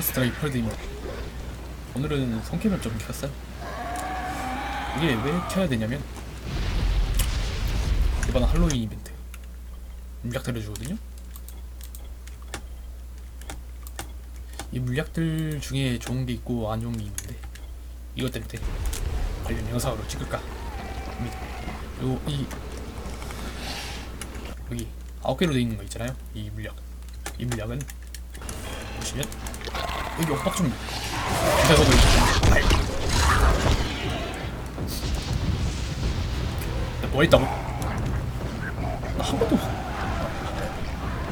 스트라이크 펄드입니다. 오늘은 성캐면 좀 켰어요. 이게 왜 켜야 되냐면 이번 할로윈 이벤트 물약들을 주거든요. 이 물약들 중에 좋은 게 있고 안 좋은 게 있는데 이것 때문에 관련 영상으로 찍을까 합니다. 그리고 이 여기 아홉 개로 되어 있는 거 있잖아요. 이 물약 이 물약은 보시면 여기 엇박 좀 아이 뭐 했다고? 나 한 번도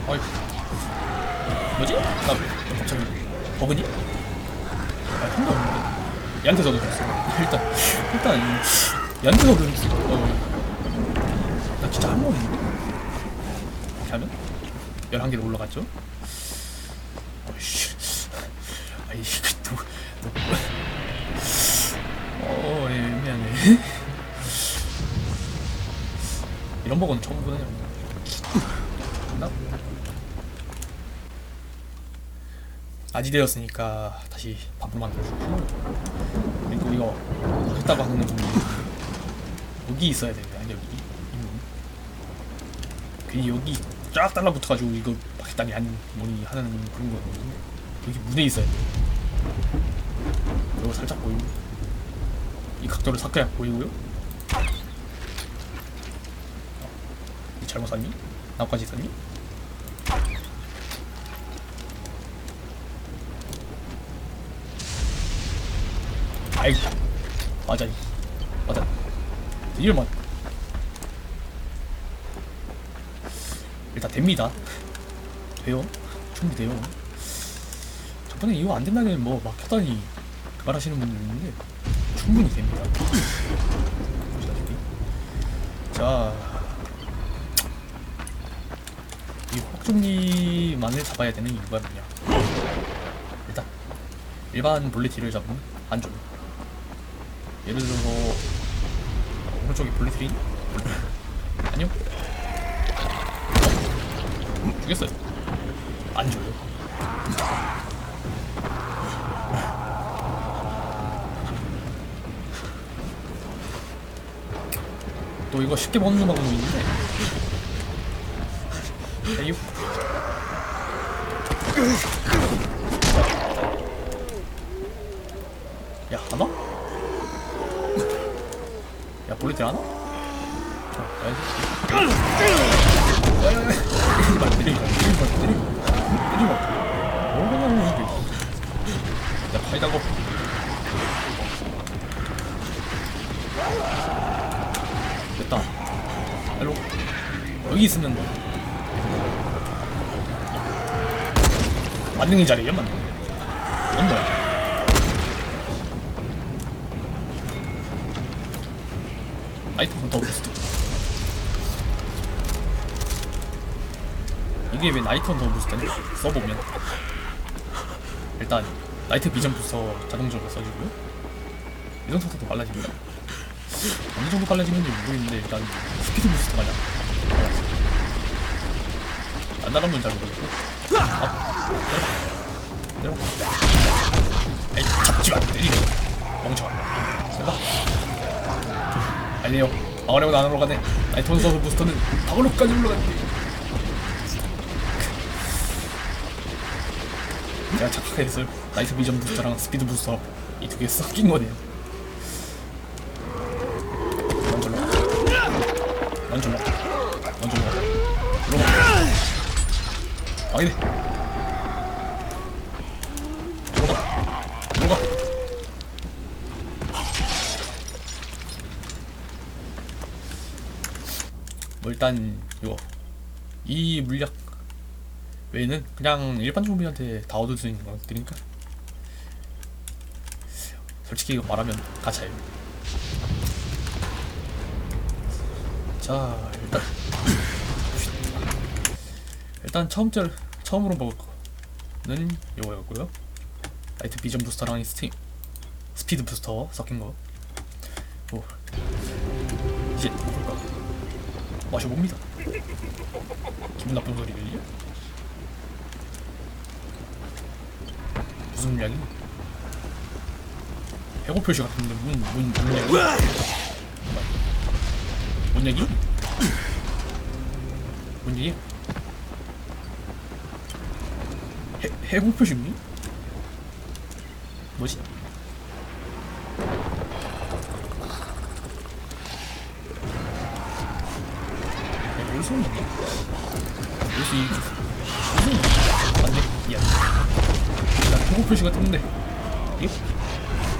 아이 뭐지? 나 갑자기 버그니? 아한 번도 없는데 얘한테서도 그랬어 일단 일단 얘한테서 그랬어 어. 나 진짜 한 없는데 이렇게 하면 11개로 올라갔죠? 아이 또, 또 어, 애매하네. 이런 버거는 처음 보네요. 나 아지 되었으니까 다시 밥을 만들어주고 그리고 이거 했다고 하는 분 여기 있어야 되는데 아니 여기 음. 괜히 여기 쫙 달라붙어가지고 이거 pakis탄이 아닌 뭐니 하는 그런 거거든요 여기 문에 있어야 돼. 이거 살짝 보이고. 이 각도를 삭혀야 보이고요. 이 잘못 샀니? 나까지 샀니? 아이 맞아 맞아. 일만 일단 됩니다. 돼요. 준비돼요 저번에 이거 안 된다면 뭐 막혔다니 그 말하시는 분들 있는데 충분히 됩니다. 보시다시피 자이 혹종기만을 잡아야 되는 이유가 뭐냐 일단 일반 볼리티를 잡으면 안 줘요 예를 들어서 오른쪽에 볼리트린 아니요. 어, 죽였어요. 안 줘요 또 이거 쉽게 먹는 방법이 있는데 에휴 야 하나? 야 볼리트 하나? 자, 야야야 때리지 마 때리지 마 뭐하냐고 야 파이다고 됐다. 일로? 여기 있으면 뭐. 만능이 자리야 만능 넌 뭐야 나이트 더 부스트 이게 왜 나이트 더 부스트냐 써보면. 일단 나이트 비전 부스터 자동적으로 써지고요 이동 속도도 빨라집니다 어느 정도 빨라지는지 모르겠는데 일단 스피드 부스트가 나안 나가면 잘 모르겠고 아 내려 내려 에이 잡지 마 때리고 멍청아 내가 아니에요 마을에고 안으로 가네 나이트 원서브 부스터는 방어로까지 올라갔는데 제가 착각했어요 나이트 비전 부스터랑 스피드 부스터 이 두 개 섞인 거네요 아니네. 들어가. 들어가. 뭐 일단 이거 이 물약 외에는 그냥 일반 좀비한테 다 얻을 수 있는 것들이니까 솔직히 이거 말하면 가차예요 자 일단. 일단 처음절 처음으로 먹을 거는 이거였고요 라이트 비전 부스터랑 스팀 스피드 부스터 섞인 거 오. 이제 볼까 마셔봅니다 기분 나쁜 소리 들리죠? 무슨 물량이? 배고 표시 같은데 문문 물량이? 뭔 얘기? 뭔 얘기? 해 해고 표시니? 뭐지? 야, 오는 거야? 어디서 이 어디서 오는 거야? 안돼 미안 나 해고 표시가 떴는데 이거?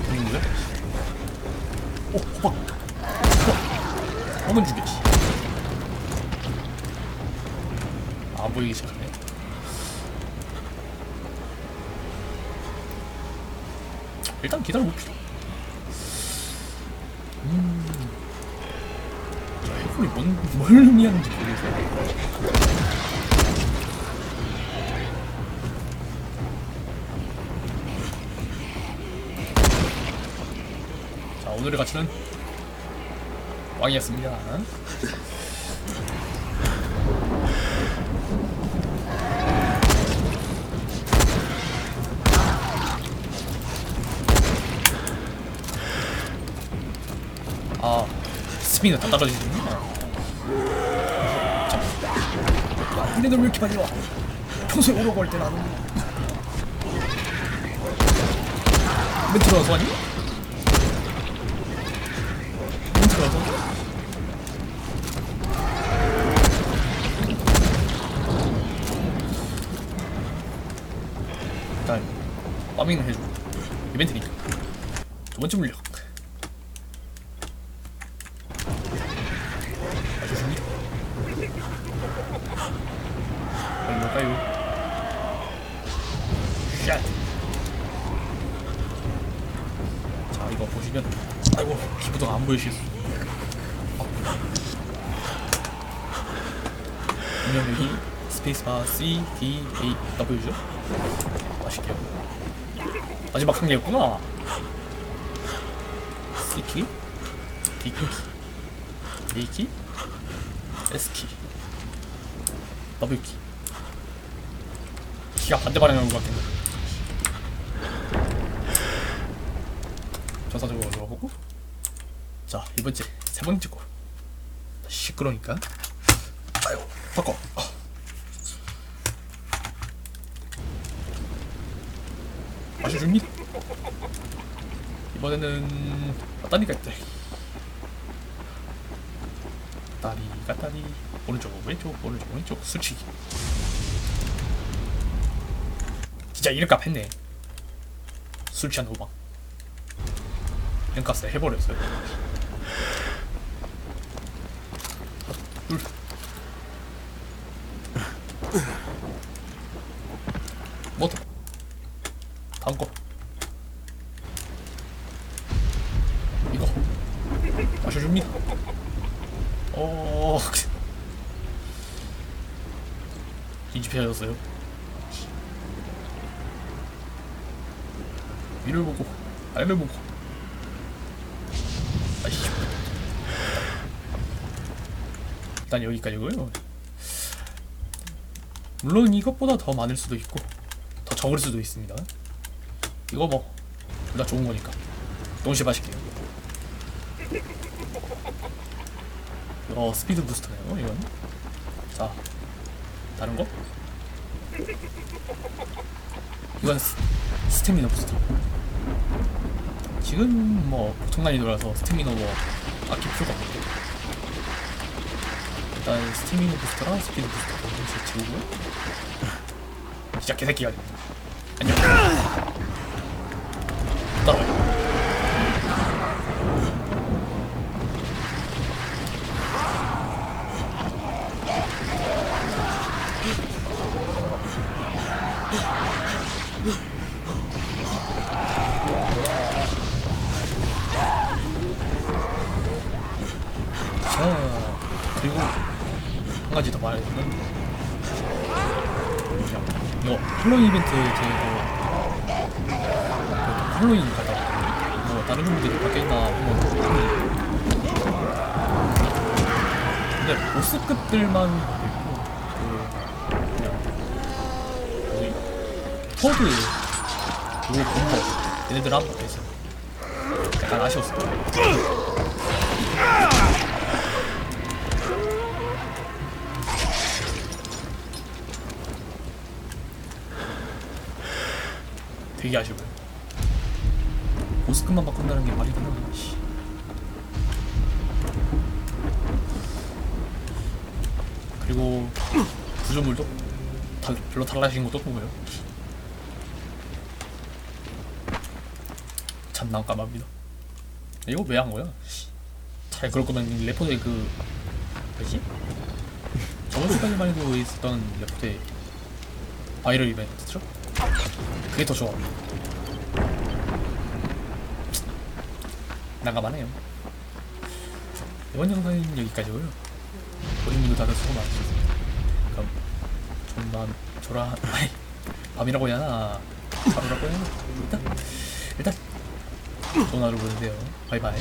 되는 거야? 오 호박 호박 한번 죽였지 안 보이기 시작하네 일단 기다려봅시다. 음... 저 해골이 뭔, 뭘 의미하는지 모르겠어요. 자 오늘의 가치는 왕이었습니다 아 스피드 다야 니네들 왜 이렇게 많이 와? 평소에 오라고 할 때는 안 오니 멘트로 와서 하니? 멘트로 와서? 일단 파밍을 해줘. 이벤트니까. 두 번째 물량 아주 좋니? 뭘까요? 샷! 자 이거 보시면 아이고 키보드가 안 보이시겠어 여기 스페이스바 C, D, A, W죠? 맛있게요 마지막 한 개였구나 C키 D키 A키 S키 W키 키가 반대 것 같은데 전사적으로 올라가보고? 자 이번째. 세 번째 거. 시끄러우니까. 아이고 바꿔. 아. 마셔 줍니다. 이번에는 왔다니까 있다 다리 까다리. 오른쪽 왼쪽 오른쪽 왼쪽. 수치기 진짜 이름값 했네. 술 취한 후방. 랭가스 해버렸어요. 둘 뭐더? 다음 거. 이거. 마셔줍니다. 어. 뒤집혀졌어요 위를 보고 아래를 보고. 아이씨. 일단 여기까지고요. 물론 이것보다 더 많을 수도 있고 더 적을 수도 있습니다. 이거 뭐 둘 다 좋은 거니까. 동시에 마실게요. 어 스피드 부스터네요 이건. 자 다른 거? 이건 스, 스태미너 부스터. 지금 뭐 보통 난이도라서 스태미너 뭐 아낄 필요가 없는데. 일단 스태미너 부스터랑 스피드 부스터 동시에 지우고요 진짜 개새끼가. 안녕 할로윈 이벤트 제거 그 할로윈 가다 뭐 다른 종류들이 바뀌었나 한번 근데 보스급들만 있고 그 토드 그리고 본버 얘네들 한 번도 있어 약간 아쉬웠어 되게 아쉬워요 보스급만 바꾼다는 게 말이 되나 씨. 그리고 구조물도 달, 별로 달라진 것도 없고요 참 난감합니다 이거 왜 한 거야? 씨. 잘 그럴 거면 레포드의 그 뭐지? 저번 시간에만 해도 있었던 레포드의 바이럴 이벤트죠? 그게 더 좋아. 난감하네요. 이번 영상은 여기까지고요. 본인도 다들 수고 많으셨습니다. 그럼 좀만 조라 아이 밤이라고 해야 하나? 하루라고 해야 하나 일단 일단 좋은 하루 보내세요. 바이바이